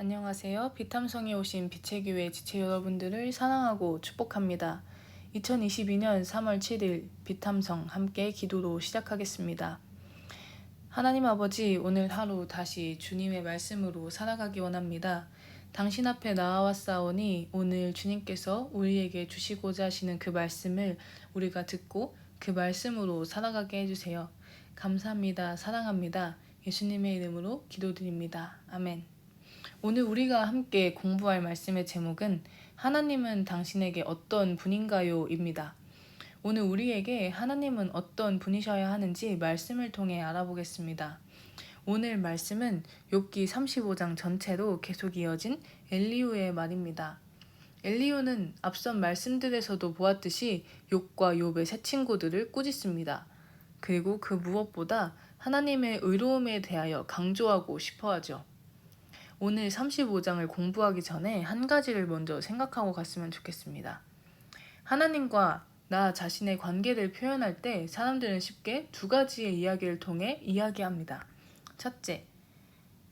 안녕하세요. 비탐성에 오신 빛의 교회 지체 여러분들을 사랑하고 축복합니다. 2022년 3월 7일 비탐성 함께 기도로 시작하겠습니다. 하나님 아버지, 오늘 하루 다시 주님의 말씀으로 살아가기 원합니다. 당신 앞에 나와왔사오니 오늘 주님께서 우리에게 주시고자 하시는 그 말씀을 우리가 듣고 그 말씀으로 살아가게 해주세요. 감사합니다. 사랑합니다. 예수님의 이름으로 기도드립니다. 아멘. 오늘 우리가 함께 공부할 말씀의 제목은 하나님은 당신에게 어떤 분인가요? 입니다. 오늘 우리에게 하나님은 어떤 분이셔야 하는지 말씀을 통해 알아보겠습니다. 오늘 말씀은 욥기 35장 전체로 계속 이어진 엘리우의 말입니다. 엘리우는 앞선 말씀들에서도 보았듯이 욥과 욥의 새 친구들을 꾸짖습니다. 그리고 그 무엇보다 하나님의 의로움에 대하여 강조하고 싶어 하죠. 오늘 35장을 공부하기 전에 한 가지를 먼저 생각하고 갔으면 좋겠습니다. 하나님과 나 자신의 관계를 표현할 때 사람들은 쉽게 두 가지의 이야기를 통해 이야기합니다. 첫째,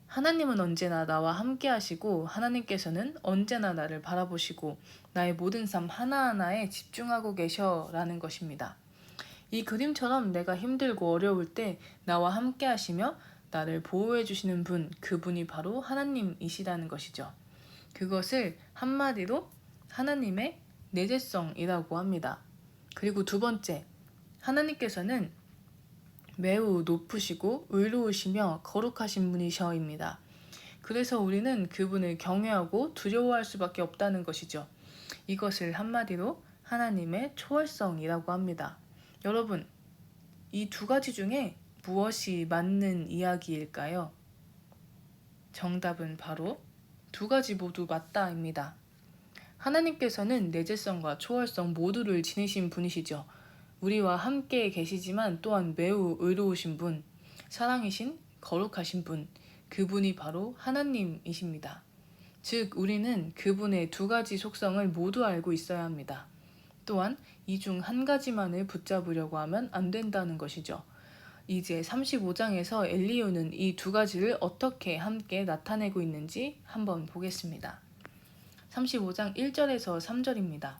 하나님은 언제나 나와 함께 하시고 하나님께서는 언제나 나를 바라보시고 나의 모든 삶 하나하나에 집중하고 계셔라는 것입니다. 이 그림처럼 내가 힘들고 어려울 때 나와 함께 하시며 나를 보호해 주시는 분, 그분이 바로 하나님이시라는 것이죠. 그것을 한마디로 하나님의 내재성이라고 합니다. 그리고 두 번째, 하나님께서는 매우 높으시고 의로우시며 거룩하신 분이셔입니다. 그래서 우리는 그분을 경외하고 두려워할 수밖에 없다는 것이죠. 이것을 한마디로 하나님의 초월성이라고 합니다. 여러분, 이 두 가지 중에 무엇이 맞는 이야기일까요? 정답은 바로 두 가지 모두 맞다입니다. 하나님께서는 내재성과 초월성 모두를 지니신 분이시죠. 우리와 함께 계시지만 또한 매우 의로우신 분, 사랑이신 거룩하신 분, 그분이 바로 하나님이십니다. 즉, 우리는 그분의 두 가지 속성을 모두 알고 있어야 합니다. 또한 이 중 한 가지만을 붙잡으려고 하면 안 된다는 것이죠. 이제 35장에서 엘리오는 이 두 가지를 어떻게 함께 나타내고 있는지 한번 보겠습니다. 35장 1절에서 3절입니다.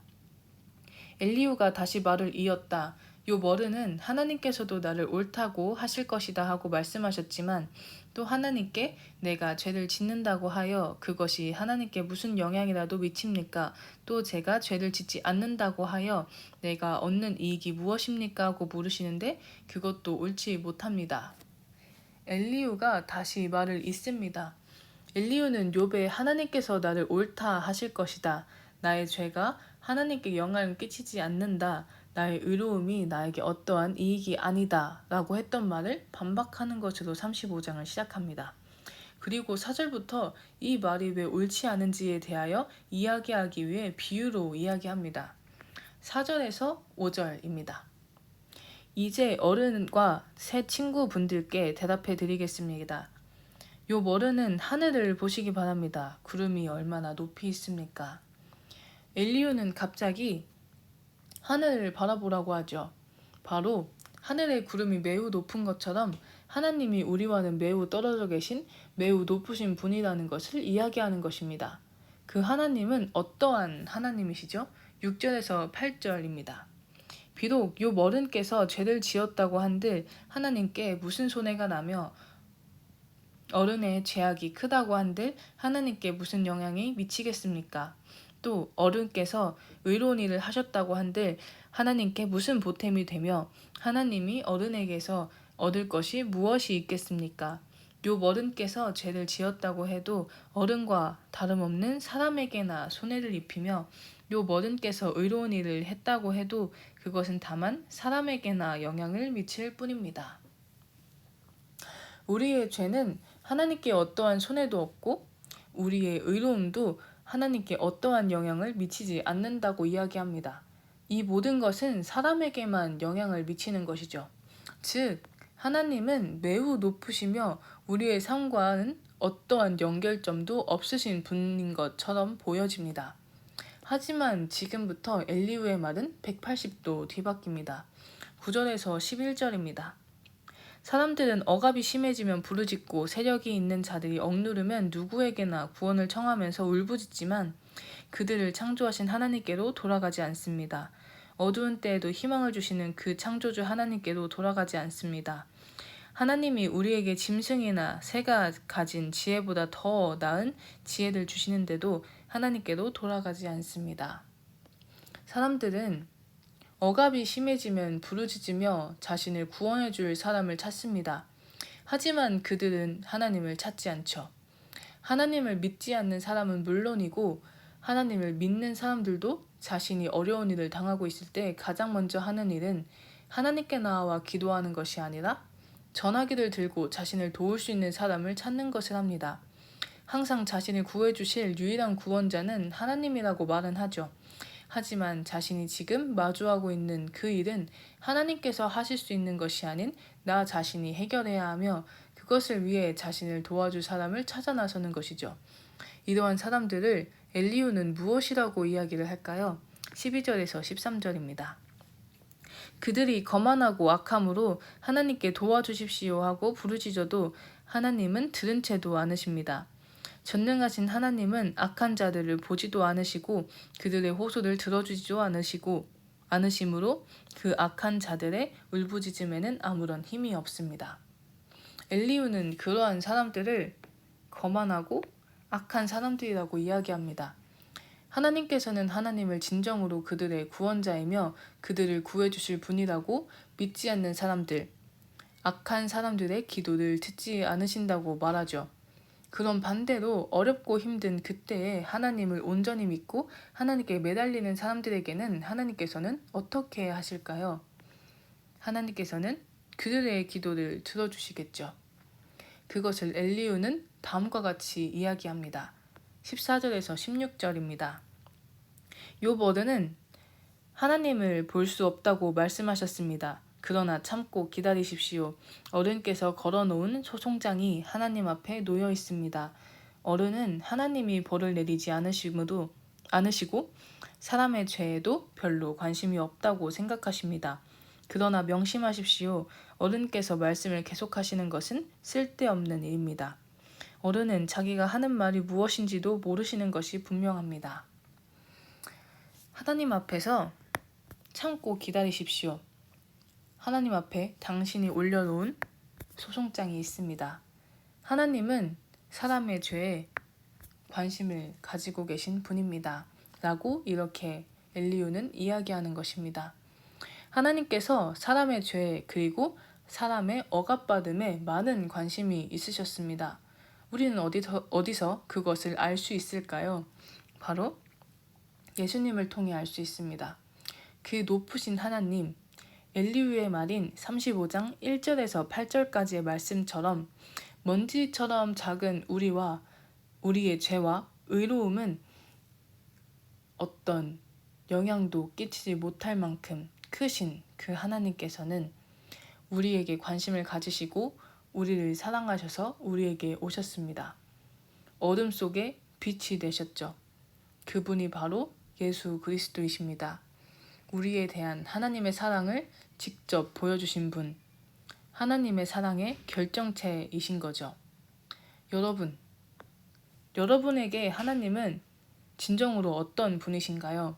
엘리오가 다시 말을 이었다. 요 머르는 하나님께서도 나를 옳다고 하실 것이다 하고 말씀하셨지만 또 하나님께 내가 죄를 짓는다고 하여 그것이 하나님께 무슨 영향이라도 미칩니까? 또 제가 죄를 짓지 않는다고 하여 내가 얻는 이익이 무엇입니까? 하고 물으시는데 그것도 옳지 못합니다. 엘리우가 다시 말을 잇습니다. 엘리우는 욥에 하나님께서 나를 옳다 하실 것이다. 나의 죄가 하나님께 영향을 끼치지 않는다. 나의 의로움이 나에게 어떠한 이익이 아니다. 라고 했던 말을 반박하는 것으로 35장을 시작합니다. 그리고 4절부터 이 말이 왜 옳지 않은지에 대하여 이야기하기 위해 비유로 이야기합니다. 4절에서 5절입니다. 이제 어른과 새 친구분들께 대답해 드리겠습니다. 요 머르는 하늘을 보시기 바랍니다. 구름이 얼마나 높이 있습니까? 엘리오는 갑자기 하늘을 바라보라고 하죠. 바로 하늘의 구름이 매우 높은 것처럼 하나님이 우리와는 매우 떨어져 계신 매우 높으신 분이라는 것을 이야기하는 것입니다. 그 하나님은 어떠한 하나님이시죠? 6절에서 8절입니다. 비록 요 머른께서 죄를 지었다고 한들 하나님께 무슨 손해가 나며 어른의 죄악이 크다고 한들 하나님께 무슨 영향이 미치겠습니까? 또 어른께서 의로운 일을 하셨다고 한들 하나님께 무슨 보탬이 되며 하나님이 어른에게서 얻을 것이 무엇이 있겠습니까? 요 어른께서 죄를 지었다고 해도 어른과 다름없는 사람에게나 손해를 입히며 요 어른께서 의로운 일을 했다고 해도 그것은 다만 사람에게나 영향을 미칠 뿐입니다. 우리의 죄는 하나님께 어떠한 손해도 없고 우리의 의로움도 하나님께 어떠한 영향을 미치지 않는다고 이야기합니다. 이 모든 것은 사람에게만 영향을 미치는 것이죠. 즉, 하나님은 매우 높으시며 우리의 삶과는 어떠한 연결점도 없으신 분인 것처럼 보여집니다. 하지만 지금부터 엘리우의 말은 180도 뒤바뀝니다. 9절에서 11절입니다. 사람들은 억압이 심해지면 부르짖고 세력이 있는 자들이 억누르면 누구에게나 구원을 청하면서 울부짖지만 그들을 창조하신 하나님께로 돌아가지 않습니다. 어두운 때에도 희망을 주시는 그 창조주 하나님께로 돌아가지 않습니다. 하나님이 우리에게 짐승이나 새가 가진 지혜보다 더 나은 지혜를 주시는데도 하나님께로 돌아가지 않습니다. 사람들은 억압이 심해지면 부르짖으며 자신을 구원해 줄 사람을 찾습니다. 하지만 그들은 하나님을 찾지 않죠. 하나님을 믿지 않는 사람은 물론이고 하나님을 믿는 사람들도 자신이 어려운 일을 당하고 있을 때 가장 먼저 하는 일은 하나님께 나와 기도하는 것이 아니라 전화기를 들고 자신을 도울 수 있는 사람을 찾는 것을 합니다. 항상 자신을 구해주실 유일한 구원자는 하나님이라고 말은 하죠. 하지만 자신이 지금 마주하고 있는 그 일은 하나님께서 하실 수 있는 것이 아닌 나 자신이 해결해야 하며 그것을 위해 자신을 도와줄 사람을 찾아 나서는 것이죠. 이러한 사람들을 엘리우는 무엇이라고 이야기를 할까요? 12절에서 13절입니다. 그들이 거만하고 악함으로 하나님께 도와주십시오 하고 부르짖어도 하나님은 들은 채도 않으십니다. 전능하신 하나님은 악한 자들을 보지도 않으시고 그들의 호소를 들어주지도 않으시고 않으심으로 그 악한 자들의 울부짖음에는 아무런 힘이 없습니다. 엘리우는 그러한 사람들을 거만하고 악한 사람들이라고 이야기합니다. 하나님께서는 하나님을 진정으로 그들의 구원자이며 그들을 구해주실 분이라고 믿지 않는 사람들, 악한 사람들의 기도를 듣지 않으신다고 말하죠. 그런 반대로 어렵고 힘든 그때에 하나님을 온전히 믿고 하나님께 매달리는 사람들에게는 하나님께서는 어떻게 하실까요? 하나님께서는 그들의 기도를 들어주시겠죠. 그것을 엘리우는 다음과 같이 이야기합니다. 14절에서 16절입니다. 요버드는 하나님을 볼 수 없다고 말씀하셨습니다. 그러나 참고 기다리십시오. 어른께서 걸어놓은 소송장이 하나님 앞에 놓여 있습니다. 어른은 하나님이 벌을 내리지 않으시므로 않으시고 사람의 죄에도 별로 관심이 없다고 생각하십니다. 그러나 명심하십시오. 어른께서 말씀을 계속하시는 것은 쓸데없는 일입니다. 어른은 자기가 하는 말이 무엇인지도 모르시는 것이 분명합니다. 하나님 앞에서 참고 기다리십시오. 하나님 앞에 당신이 올려놓은 소송장이 있습니다. 하나님은 사람의 죄에 관심을 가지고 계신 분입니다. 라고 이렇게 엘리우는 이야기하는 것입니다. 하나님께서 사람의 죄 그리고 사람의 억압받음에 많은 관심이 있으셨습니다. 우리는 어디서, 어디서 그것을 알 수 있을까요? 바로 예수님을 통해 알 수 있습니다. 그 높으신 하나님, 엘리우의 말인 35장 1절에서 8절까지의 말씀처럼 먼지처럼 작은 우리와 우리의 죄와 의로움은 어떤 영향도 끼치지 못할 만큼 크신 그 하나님께서는 우리에게 관심을 가지시고 우리를 사랑하셔서 우리에게 오셨습니다. 어둠 속에 빛이 되셨죠. 그분이 바로 예수 그리스도이십니다. 우리에 대한 하나님의 사랑을 직접 보여주신 분, 하나님의 사랑의 결정체이신 거죠. 여러분, 여러분에게 하나님은 진정으로 어떤 분이신가요?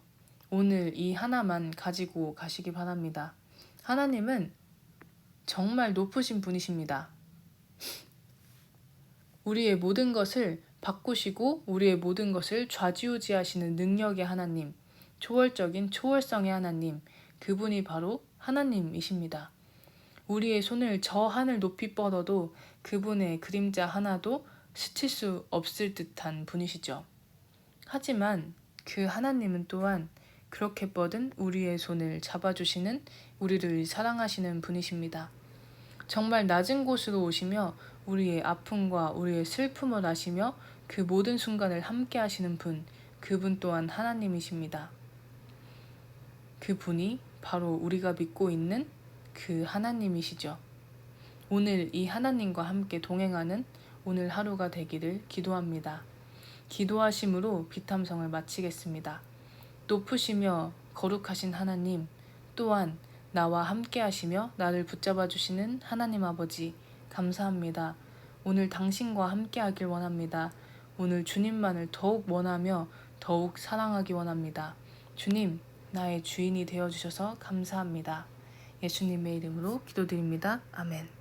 오늘 이 하나만 가지고 가시기 바랍니다. 하나님은 정말 높으신 분이십니다. 우리의 모든 것을 바꾸시고 우리의 모든 것을 좌지우지하시는 능력의 하나님, 초월적인 초월성의 하나님, 그분이 바로 하나님이십니다. 우리의 손을 저 하늘 높이 뻗어도 그분의 그림자 하나도 스칠 수 없을 듯한 분이시죠. 하지만 그 하나님은 또한 그렇게 뻗은 우리의 손을 잡아주시는 우리를 사랑하시는 분이십니다. 정말 낮은 곳으로 오시며 우리의 아픔과 우리의 슬픔을 아시며 그 모든 순간을 함께 하시는 분, 그분 또한 하나님이십니다. 그 분이 바로 우리가 믿고 있는 그 하나님이시죠. 오늘 이 하나님과 함께 동행하는 오늘 하루가 되기를 기도합니다. 기도하심으로 비탐성을 마치겠습니다. 높으시며 거룩하신 하나님, 또한 나와 함께 하시며 나를 붙잡아 주시는 하나님 아버지, 감사합니다. 오늘 당신과 함께 하길 원합니다. 오늘 주님만을 더욱 원하며 더욱 사랑하기 원합니다. 주님, 나의 주인이 되어 주셔서 감사합니다. 예수님의 이름으로 기도드립니다. 아멘.